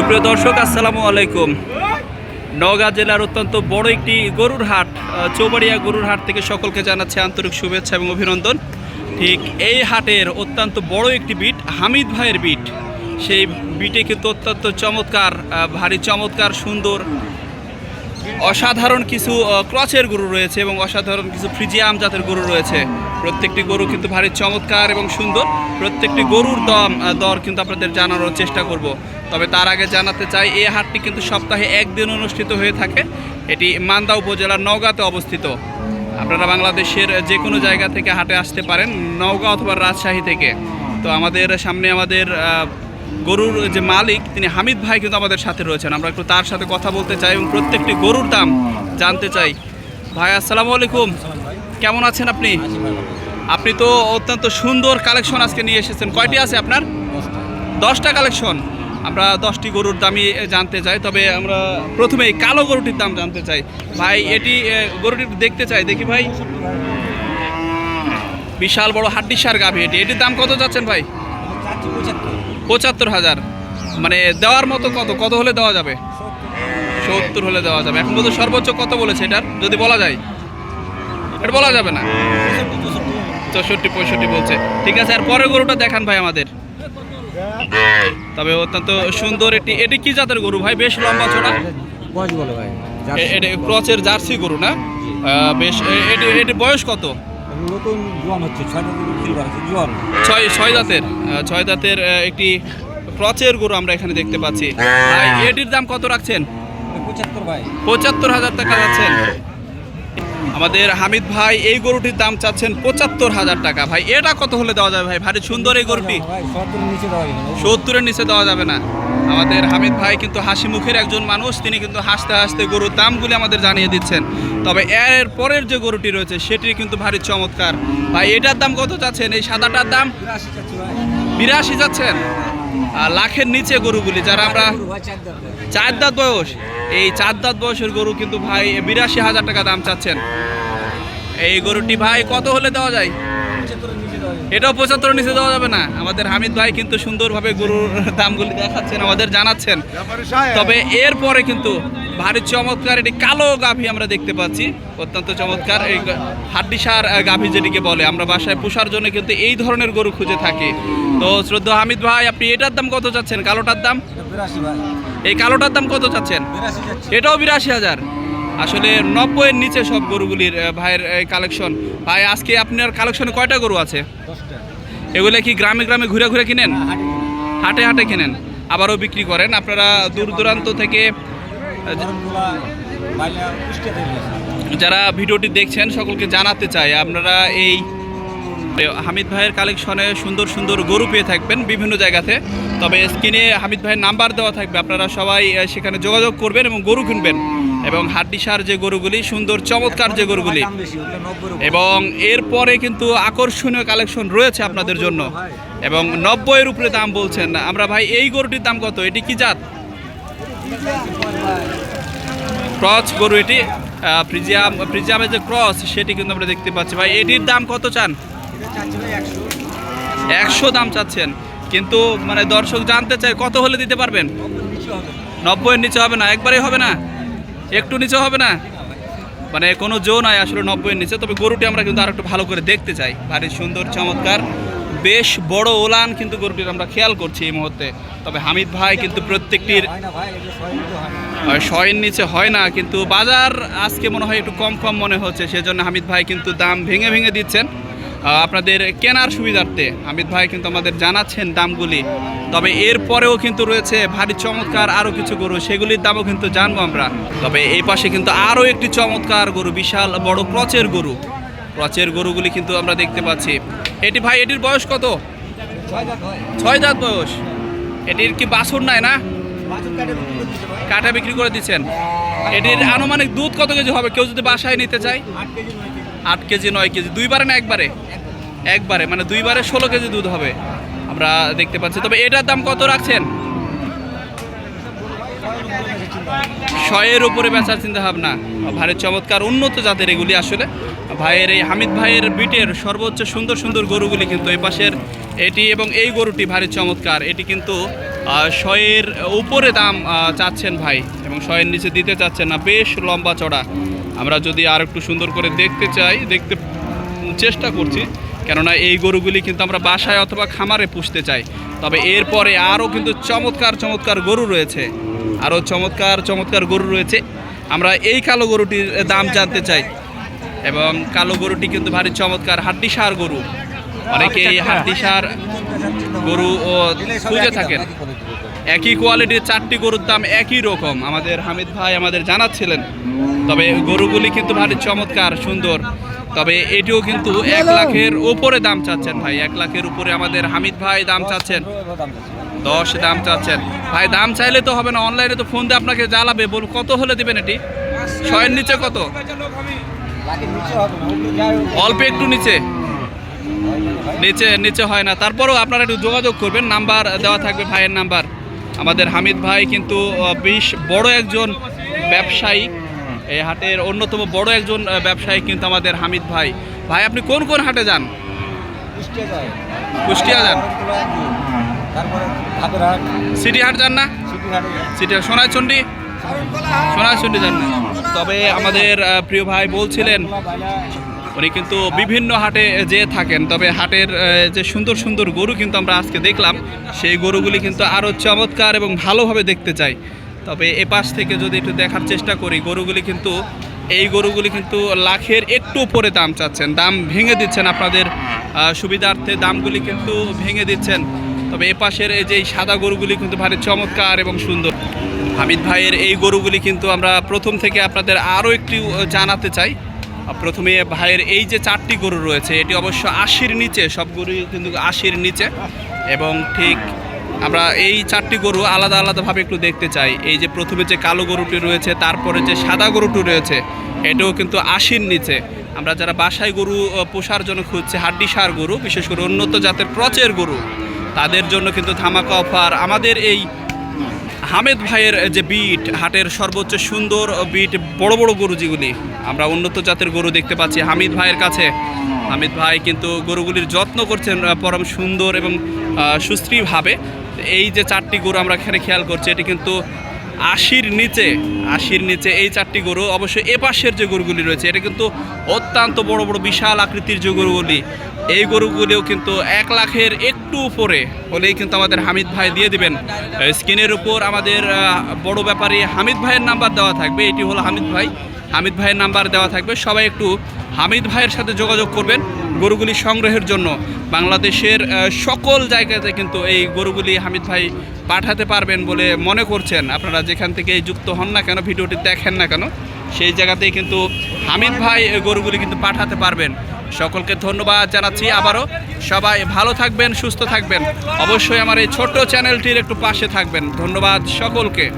সুপ্রিয় দর্শক, আসসালামু আলাইকুম। নওগাঁ জেলার অত্যন্ত বড় একটি গরুর হাট চৌবাড়িয়া গরুর হাট থেকে সকলকে জানাচ্ছে আন্তরিক শুভেচ্ছা এবং অভিনন্দন। ঠিক এই হাটের অত্যন্ত বড় একটি বিট, হামিদ ভাইয়ের বিট। সেই বিটে কিন্তু অত্যন্ত চমৎকার ভারী চমৎকার, সুন্দর, অসাধারণ কিছু ক্রচের গরু রয়েছে এবং অসাধারণ কিছু ফ্রিজিয়াম জাতের গরু রয়েছে। প্রত্যেকটি গরু কিন্তু ভারী চমৎকার এবং সুন্দর। প্রত্যেকটি গরুর দম দর কিন্তু আপনাদের জানানোর চেষ্টা করব। তবে তার আগে জানাতে চাই এই হাটটি কিন্তু সপ্তাহে একদিন অনুষ্ঠিত হয়ে থাকে। এটি মান্দা উপজেলার নওগাঁতে অবস্থিত। আপনারা বাংলাদেশের যে কোনো জায়গা থেকে হাটে আসতে পারেন, নওগাঁ অথবা রাজশাহী থেকে। তো আমাদের সামনে আমাদের গরুর যে মালিক, তিনি হামিদ ভাই কিন্তু আমাদের সাথে রয়েছেন। আমরা একটু তার সাথে কথা বলতে চাই এবং প্রত্যেকটি গরুর দাম জানতে চাই। ভাই, আসসালামু আলাইকুম। কেমন আছেন আপনি? আপনি তো অত্যন্ত সুন্দর কালেকশন আজকে নিয়ে এসেছেন। কয়টি আছে আপনার? দশটা কালেকশন। আমরা দশটি গরুর দামই জানতে চাই। তবে আমরা প্রথমে এই কালো গরুটির দাম জানতে চাই। ভাই, এটি গরুটি দেখতে চাই, দেখি ভাই। বিশাল বড় হাড্ডিসার গাভী এটি। এটির দাম কত যাচ্ছেন ভাই? পঁচাত্তর হাজার। মানে দেওয়ার মতো কত? কত হলে দেওয়া যাবে? সত্তর হলে দেওয়া যাবে। এখন পর্যন্ত সর্বোচ্চ কত বলেছে এটার? যদি বলা যায়। এটা বলা যাবে না? চৌষট্টি, পঁয়ষট্টি বলছে। ঠিক আছে, আর পরের গরুটা দেখান ভাই আমাদের। তবে অত্যন্ত সুন্দর এটি এটি কি জাতের গরু ভাই? বেশ লম্বা চড়া বয়স বলো ভাই এটি ক্রচের জার্সি গরু না? বেশ এটি এটি বয়স কত? নতুন জোয়ান হচ্ছে জোয়ান। ছয় ছয় দাঁতের ছয় দাঁতের একটি ক্রচের গরু আমরা এখানে দেখতে পাচ্ছি। এটির দাম কত রাখছেন? পঁচাত্তর ভাই। পঁচাত্তর হাজার টাকা যাচ্ছেন আমাদের হামিদ ভাই, এই গরুটির দাম চাচ্ছেন পঁচাত্তর হাজার টাকা। ভাই, এটা কত হলে দেওয়া যাবে ভাই? ভারী সুন্দর এই গরুটি। সত্তরের নিচে দেওয়া যাবে না। আমাদের হামিদ ভাই কিন্তু হাসি মুখের একজন মানুষ। তিনি কিন্তু হাসতে হাসতে গরুর দামগুলি আমাদের জানিয়ে দিচ্ছেন। তবে এর পরের যে গরুটি রয়েছে সেটি কিন্তু ভারী চমৎকার। ভাই, এটার দাম কত চাচ্ছেন? এই সাদাটার দাম? বিরাশি যাচ্ছেন আর লাখের নিচে গরুগুলি, যারা আমরা চার দাঁত বয়স। এই চার দাঁত বয়সের গরু কিন্তু ভাই বিরাশি হাজার টাকা দাম চাচ্ছেন। এই গরুটি ভাই কত হলে দেওয়া যায়। এটাও পঁচাত্তর নিচে দেওয়া যাবে না। আমাদের হামিদ ভাই কিন্তু সুন্দরভাবে গরুর দামগুলি দেখাচ্ছেন আমাদের জানাচ্ছেন। তবে এরপরে কিন্তু ভারী চমৎকার এটি কালো গাভী আমরা দেখতে পাচ্ছি। অত্যন্ত চমৎকার এই হাড্ডিসার গাভী যেটিকে বলে। আমরা বাসায় পোষার জন্য কিন্তু এই ধরনের গরু খুঁজে থাকি। তো শ্রদ্ধা হামিদ ভাই আপনি এটার দাম কত চাচ্ছেন? কালোটার দাম? ভাই। এই কালোটার দাম কত চাচ্ছেন? এটাও বিরাশি হাজার। আসলে নব্বইয়ের নিচে সব গরুগুলির ভাইয়ের কালেকশন। ভাই আজকে আপনার কালেকশনে কয়টা গরু আছে? এগুলো কি গ্রামে গ্রামে ঘুরে ঘুরে কিনেন? হাঁটি। হাটে কিনেন? আবারও বিক্রি করেন? আপনারা দূর দূরান্ত থেকে। যারা ভিডিওটি দেখছেন সকলকে জানাতে চাই আপনারা এই হামিদ ভাইয়ের কালেকশনে সুন্দর সুন্দর গরু পেয়ে থাকবেন বিভিন্ন জায়গাতে। তবে স্ক্রিনে হামিদ ভাইয়ের নাম্বার দেওয়া থাকবে আপনারা সবাই সেখানে যোগাযোগ করবেন এবং গরু কিনবেন। এবং হাড্ডিসার যে গরুগুলি সুন্দর চমৎকার যে গরুগুলি। দাম বেশি, ওগুলো 90 এর উপরে। এবং এরপরে কিন্তু আকর্ষণীয় কালেকশন রয়েছে আপনাদের জন্য। এবং নব্বইয়ের উপরে দাম বলছেন। আমরা ভাই এই গরুটির দাম কত? এটি কি জাত? ক্রস গরু এটি। আহ, ফ্রিজিয়াম ফ্রিজিয়ামের যে ক্রস সেটি কিন্তু আমরা দেখতে পাচ্ছি। ভাই এটির দাম কত চান? এটা চাচ্ছি ভাই 100, একশো দাম চাচ্ছেন। কিন্তু মানে দর্শক জানতে চায় কত হলে দিতে পারবেন? 90 নিচে হবে না। নব্বইয়ের নিচে হবে না একবারেই হবে না? একটু নিচে হবে না? মানে কোনো জো নাই আসলে নব্বইয়ের নিচে তবে গরুটি আমরা কিন্তু আর একটু ভালো করে দেখতে চাই। ভারী সুন্দর চমৎকার বেশ বড় ওলান কিন্তু গরুটির আমরা খেয়াল করছি এই মুহূর্তে। তবে হামিদ ভাই কিন্তু প্রত্যেকটির। শয়ের নিচে হয় না কিন্তু বাজার আজকে মনে হয় একটু কম কম মনে হচ্ছে সেজন্য হামিদ ভাই কিন্তু দাম ভেঙে ভেঙে দিচ্ছেন। আপনাদের কেনার সুবিধার্থে। হামিদ ভাই কিন্তু আমাদের জানাচ্ছেন দামগুলি। তবে এরপরেও কিন্তু রয়েছে ভারী চমৎকার আরও কিছু গরু, সেগুলির দামও কিন্তু জানব আমরা। তবে এই পাশে কিন্তু আরও একটি চমৎকার গরু, বিশাল বড় ক্রচের গরু। ক্রচের গরুগুলি কিন্তু আমরা দেখতে পাচ্ছি। এটি ভাই, এটির বয়স কত? ছয় দাঁত বয়স। এটির কি বাছুর নাই না? কাটা বিক্রি করে দিচ্ছেন। এটির আনুমানিক দুধ কত কেজি হবে? কেউ যদি বাসায় নিতে চায়? আট কেজি, নয় কেজি। দুইবারে না একবারে? একবারে মানে দুইবারে ষোলো কেজি দুধ হবে আমরা দেখতে পাচ্ছি। তবে এটার দাম কত রাখছেন। শয়ের উপরে বেচার চিন্তা ভাবনা ভারী চমৎকার উন্নত জাতের এগুলি আসলে। ভাইয়ের এই হামিদ ভাইয়ের বিটের সর্বোচ্চ সুন্দর সুন্দর গরুগুলি কিন্তু এই পাশের এটি এবং এই গরুটি ভারী চমৎকার। এটি কিন্তু শয়ের উপরে দাম চাচ্ছেন ভাই এবং শয়ের নিচে দিতে চাচ্ছেন না বেশ লম্বা চড়া। আমরা যদি আর একটু সুন্দর করে দেখতে চাই দেখতে চেষ্টা করছি কেননা এই গরুগুলি কিন্তু আমরা বাসায় অথবা খামারে পুষতে চাই। তবে এরপরে আরও কিন্তু চমৎকার চমৎকার গরু রয়েছে। আরও চমৎকার চমৎকার গরু রয়েছে। আমরা এই কালো গরুটির দাম জানতে চাই। এবং কালো গরুটি কিন্তু ভারী চমৎকার হাড্ডিসার গরু। অনেকে এই হাড্ডিসার গরু খুঁজে থাকেন। একই কোয়ালিটির চারটি গরুর দাম একই রকম। আমাদের হামিদ ভাই আমাদের জানাচ্ছিলেন। তবে গরুগুলি কিন্তু ভারী চমৎকার সুন্দর। তবে এটিও কিন্তু এক লাখের উপরে দাম চাচ্ছেন ভাই। এক লাখের উপরে আমাদের হামিদ ভাই দাম চাচ্ছেন। দশ দাম চাচ্ছেন। ভাই দাম চাইলে তো হবে না। অনলাইনে তো ফোন দিয়ে আপনাকে জ্বালাবে। বল কত হলে দিবেন এটি? ছয়ের নিচে কত। অল্প একটু নিচে। নিচে নিচে হয় না। তারপরেও আপনারা একটু যোগাযোগ করবেন। নাম্বার দেওয়া থাকবে ভাইয়ের নাম্বার। আমাদের হামিদ ভাই কিন্তু বেশ বড় একজন ব্যবসায়ী। এই হাটের অন্যতম বড় একজন ব্যবসায়ী কিন্তু আমাদের হামিদ ভাই। ভাই আপনি কোন কোন হাটে যান? কুষ্টিয়া যান? সিটি হাট যান না? সিটি হাটে সোনাইচন্ডী? সোনাইচন্ডী যান না। তবে আমাদের প্রিয় ভাই বলছিলেন উনি কিন্তু বিভিন্ন হাটে যেয়ে থাকেন। তবে হাটের যে সুন্দর সুন্দর গরু কিন্তু আমরা আজকে দেখলাম, সেই গরুগুলি কিন্তু আরও চমৎকার এবং ভালোভাবে দেখতে চাই। তবে এ পাশ থেকে যদি একটু দেখার চেষ্টা করি, গরুগুলি কিন্তু, এই গরুগুলি কিন্তু লাখের একটু উপরে দাম চাচ্ছেন। দাম ভেঙে দিচ্ছেন আপনাদের সুবিধার্থে দামগুলি কিন্তু ভেঙে দিচ্ছেন। তবে এ পাশের, এই যে সাদা গরুগুলি কিন্তু ভারী চমৎকার এবং সুন্দর। হামিদ ভাইয়ের এই গরুগুলি কিন্তু আমরা প্রথম থেকে আপনাদের আরও একটু জানাতে চাই। প্রথমে ভাইয়ের এই যে চারটি গরু রয়েছে, এটি অবশ্য আশির নিচে, সব গরুই কিন্তু আশির নিচে। এবং ঠিক আমরা এই চারটি গরু আলাদা আলাদাভাবে একটু দেখতে চাই। এই যে প্রথমে যে কালো গরুটি রয়েছে, তারপরে যে সাদা গরুটি রয়েছে, এটাও কিন্তু আশির নিচে। আমরা যারা বাসায় গরু পোষার জন্য খুঁজছে হাড্ডি সার গরু, বিশেষ করে উন্নত জাতের প্রচের গরু, তাদের জন্য কিন্তু ধামাকা অফার আমাদের এই হামেদ ভাইয়ের যে বিট, হাটের সর্বোচ্চ সুন্দর বিট, বড় বড় গরু যেগুলি আমরা উন্নত জাতের গরু দেখতে পাচ্ছি হামিদ ভাইয়ের কাছে। হামিদ ভাই কিন্তু গরুগুলির যত্ন করছেন পরম সুন্দর এবং সুস্থিরভাবে। এই যে চারটি গরু আমরা এখানে খেয়াল করছি, এটি কিন্তু আশির নিচে আশির নিচে এই চারটি গরু। অবশ্যই এপাশের যে গরুগুলি রয়েছে, এটা কিন্তু অত্যন্ত বড় বড় বিশাল আকৃতির যে গরুগুলি। এই গরুগুলিও কিন্তু এক লাখের একটু উপরে হলেই কিন্তু আমাদের হামিদ ভাই দিয়ে দিবেন। স্ক্রিনের উপর আমাদের বড় ব্যাপারী হামিদ ভাইয়ের নাম্বার দেওয়া থাকবে। এটি হলো হামিদ ভাই। হামিদ ভাইয়ের নাম্বার দেওয়া থাকবে। সবাই একটু হামিদ ভাইয়ের সাথে যোগাযোগ করবেন গরুগুলি সংগ্রহের জন্য। বাংলাদেশের সকল জায়গাতে কিন্তু এই গরুগুলি হামিদ ভাই পাঠাতে পারবেন বলে মনে করছেন। আপনারা যেখান থেকে যুক্ত হন না কেন, ভিডিওটি দেখেন না কেন, সেই জায়গাতেই কিন্তু হামিদ ভাই গরুগুলি কিন্তু পাঠাতে পারবেন। সকলকে ধন্যবাদ জানাচ্ছি আবারও। সবাই ভালো থাকবেন, সুস্থ থাকবেন। অবশ্যই আমার এই ছোট্ট চ্যানেলটির একটু পাশে থাকবেন। ধন্যবাদ সকলকে।